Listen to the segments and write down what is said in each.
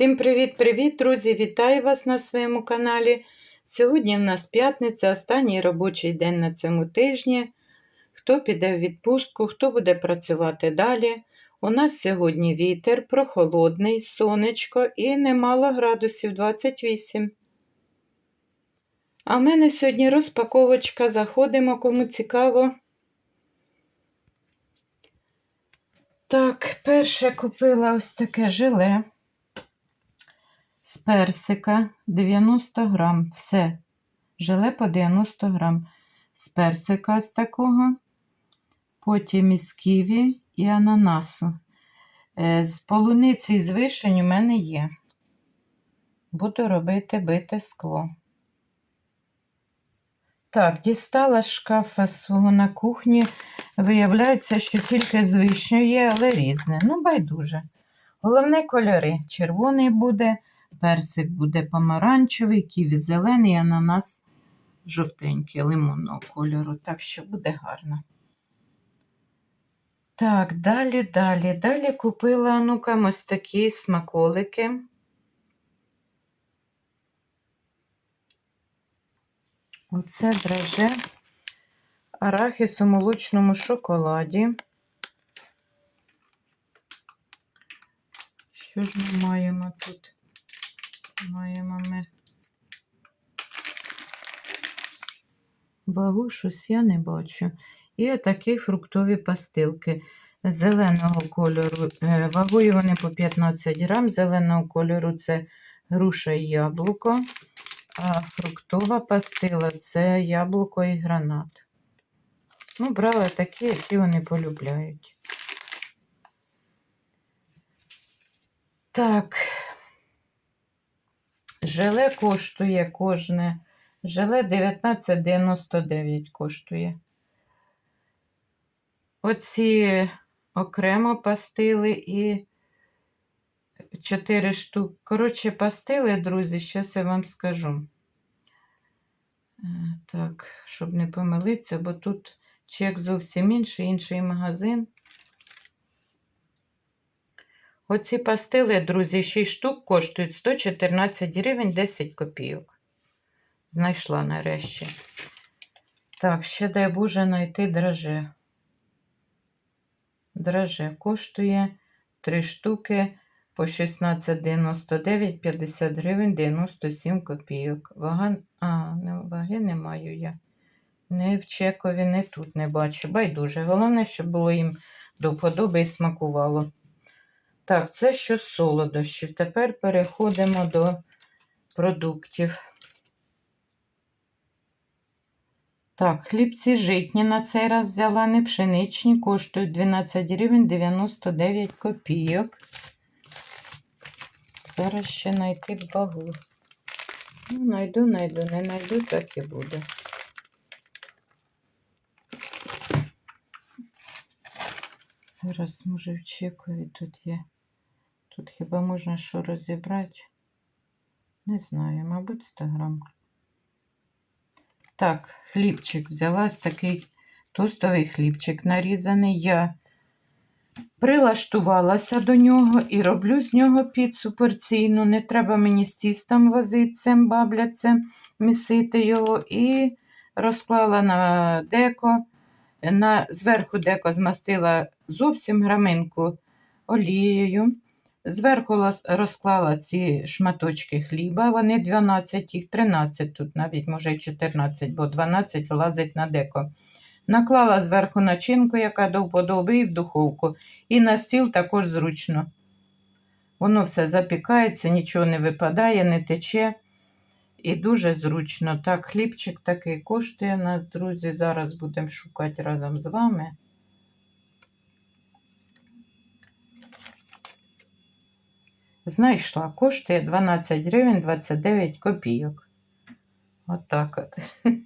Всім привіт-привіт, друзі! Вітаю вас на своєму каналі. Сьогодні в нас п'ятниця, останній робочий день на цьому тижні. Хто піде в відпустку, хто буде працювати далі. У нас сьогодні вітер, прохолодний, сонечко і немало градусів 28. А в мене сьогодні розпаковочка. Заходимо, кому цікаво. Так, перше купила ось таке желе з персика 90 грам. Все. Желе по 90 грам. З персика з такого. Потім із ківі і ананасу. Е, З полуниці і з вишень у мене є. Буду робити бите скло. Так, дістала з шкафа свого на кухні. Виявляється, що тільки з вишнею є, але різне. Ну, байдуже. Головне кольори. Червоний буде, персик буде помаранчевий, ківі зелений, ананас жовтенький, лимонного кольору. Так що буде гарно. Так, далі, далі. Далі купила ну ось такі смаколики. Оце драже арахіс у молочному шоколаді. Що ж ми маємо тут? Маємо ми вагу, щось я не бачу. І отакі фруктові пастилки зеленого кольору. Е, вагою вони по 15 грам. Зеленого кольору це груша і яблуко. А фруктова пастила це яблуко і гранат. Ну, брала такі, які вони полюбляють. Так, желе коштує кожне. Желе 19,99 коштує. Оці окремо пастили і 4 штуки. Коротше, пастили, друзі, зараз я вам скажу. Е, Так, щоб не помилитися, бо тут чек зовсім інший, інший магазин. Оці пастили, друзі, 6 штук коштують 114 гривень 10 копійок. Знайшла нарешті. Так, ще дай Боже знайти драже. Драже коштує 3 штуки по 16,99, 50 гривень 97 копійок. Вага, а, ваги не маю я. Не в чекові, не тут не бачу. Байдуже. Головне, щоб було їм до вподоби і смакувало. Так, це що солодощів. Тепер переходимо до продуктів. Так, хлібці житні на цей раз взяла не пшеничні, коштують 12 гривень 99 копійок. Зараз ще знайти вагу. Ну, найду, найду, не найду, так і буде. Зараз, може, в чекові тут є. Тут хіба можна що розібрати? Не знаю, мабуть, 100 грам. Так, хлібчик взяла ось такий тостовий хлібчик нарізаний. Я прилаштувалася до нього і роблю з нього піцу порційну. Не треба мені з тістом возитися, бабляцем, місити його. І розклала на деко. На, Зверху деко змастила зовсім граминку олією. Зверху розклала ці шматочки хліба, вони 12, їх 13, тут навіть, може, 14, бо 12 влазить на деко. Наклала зверху начинку, яка до вподоби, і в духовку. І на стіл також зручно. Воно все запікається, нічого не випадає, не тече. І дуже зручно. Так, хлібчик такий коштує нас, друзі. Зараз будемо шукати разом з вами. Знайшла, коштує 12 гривень 29 копійок. Отак от.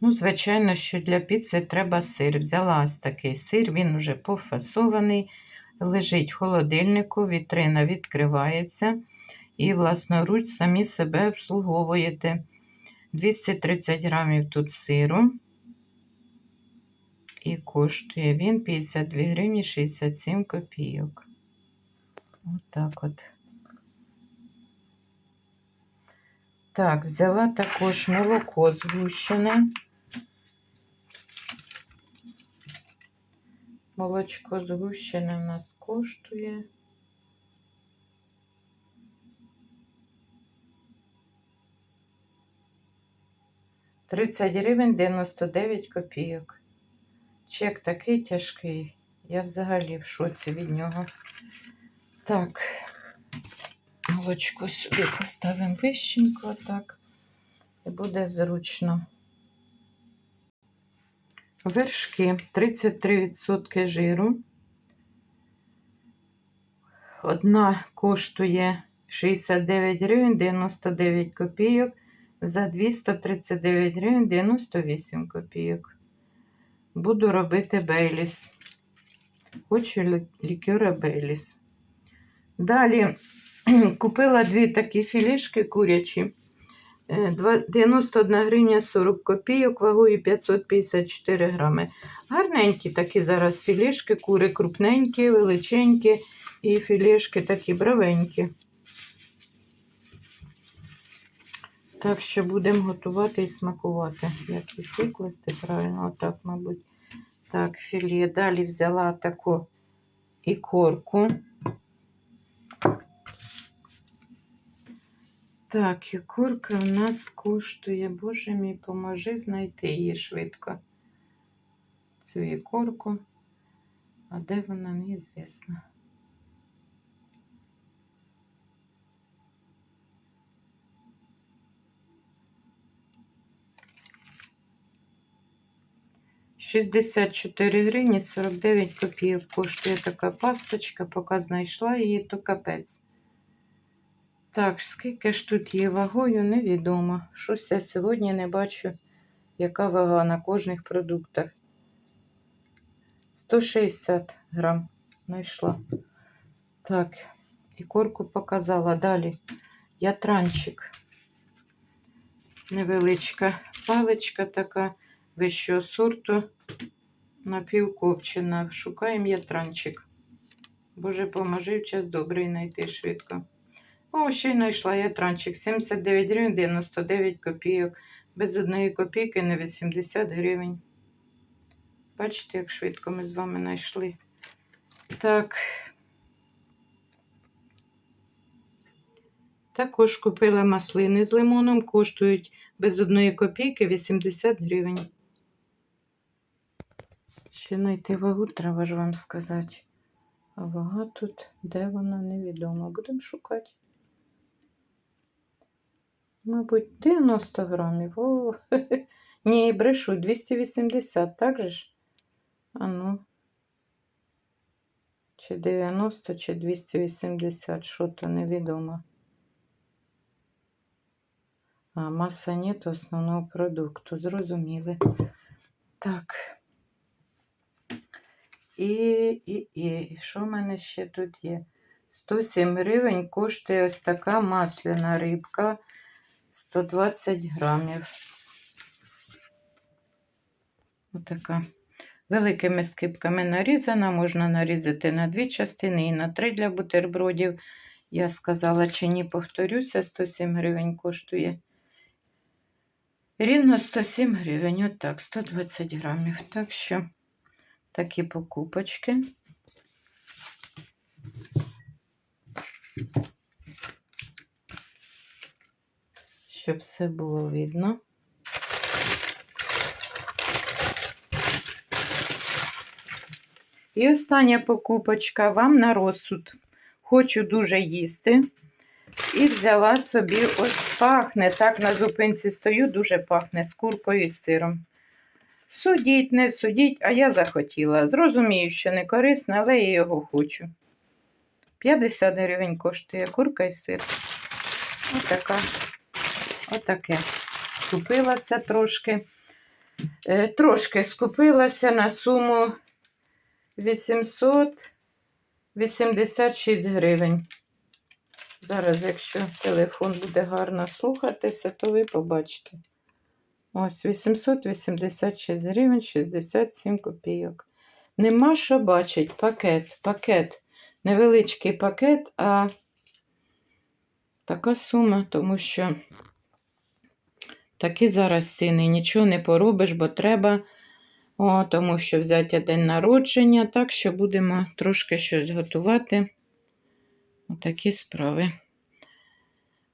Ну, звичайно, що для піци треба сир. Взяла ось такий сир, він уже пофасований, лежить в холодильнику, вітрина відкривається. І, власноруч, самі себе обслуговуєте. 230 грамів тут сиру. І коштує він 52 гривні 67 копійок. Отак от. Так, взяла також молоко згущене. Молочко згущене в нас коштує. Тридцять гривень 99 копійок. Чек такий тяжкий. Я взагалі в шоці від нього. Так, молочко сюди поставимо вищенько, так. І буде зручно. Вершки 33% жиру. Одна коштує 69 гривень 99 копійок. За 239 гривень 98 копійок. Буду робити бейліс. Хочу лі- лікюра бейліс. Далі купила дві такі філішки курячі. Е, 91 гривня 40 копійок, вагою 554 грами. Гарненькі такі зараз філішки, кури крупненькі, величенькі і філішки такі бравенькі. Так що будемо готувати і смакувати. Як їх викласти правильно, отак, мабуть. Так, філе. Далі взяла таку ікорку. Так, ікорка в нас коштує, боже мій, поможи знайти її швидко. Цю ікорку. А де вона, неізвісно. Шістдесят чотири гривні 49 копійок коштує така пасточка, поки знайшла її, то капець. Так, скільки ж тут є вагою, невідомо. Щось я сьогодні не бачу, яка вага на кожних продуктах. 160 грам знайшла. Так, і корку показала. Далі ятранчик. Невеличка паличка така вищого сорту, напівкопчена. Шукаємо ятранчик. Боже, поможи в час добрий знайти швидко. О, ще й знайшла я транчик. 79 гривень 99 копійок. Без одної копійки на 80 гривень. Бачите, як швидко ми з вами знайшли. Так. Також купила маслини з лимоном, коштують без одної копійки 80 гривень. Ще знайти вагу, треба ж вам сказати. А вага тут, де вона, невідомо. Будемо шукати. Мабуть, 90 грамів. О, ні, брешу, 280, так же ж? А ну. Чи 90, чи 280, що то невідомо. А, маса нет основного продукту. Зрозуміли. Так. І, і, і, і що в мене ще тут є? 107 гривень коштує ось така масляна рибка. 120 грамів. Отака. Великими скибками нарізана. Можна нарізати на дві частини і на три для бутербродів. Я сказала, чи ні, повторюся, 107 гривень коштує. Рівно 107 гривень, отак, 120 грамів. Так що такі покупочки. Щоб все було видно. І остання покупочка вам на розсуд. Хочу дуже їсти. І взяла собі ось пахне. Так на зупинці стою, дуже пахне з куркою і сиром. Судіть, не судіть, а я захотіла. Зрозумію, що не корисно, але я його хочу. 50 гривень коштує курка і сир. Отака. Отаке. Скупилася трошки. Е, трошки скупилася на суму 886 гривень. Зараз, якщо телефон буде гарно слухатися, то ви побачите. Ось 886 гривень 67 копійок. Нема що бачить. Пакет. Пакет невеличкий пакет, а така сума, тому що такі зараз ціни. Нічого не поробиш, бо треба. О, тому що взяття день народження, так що будемо трошки щось готувати. Отакі справи.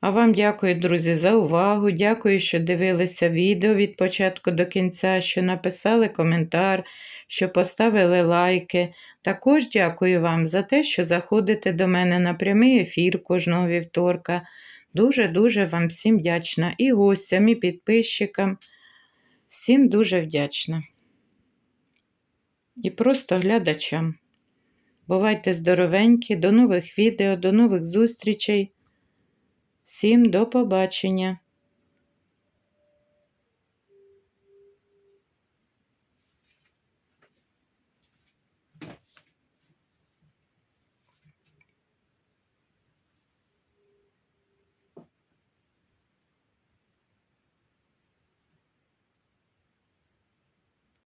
А вам дякую, друзі, за увагу. Дякую, що дивилися відео від початку до кінця, що написали коментар, що поставили лайки. Також дякую вам за те, що заходите до мене на прямий ефір кожного вівторка. Дуже-дуже вам всім вдячна. І гостям, і підписчикам. Всім дуже вдячна. І просто глядачам. Бувайте здоровенькі, до нових відео, до нових зустрічей. Всім до побачення!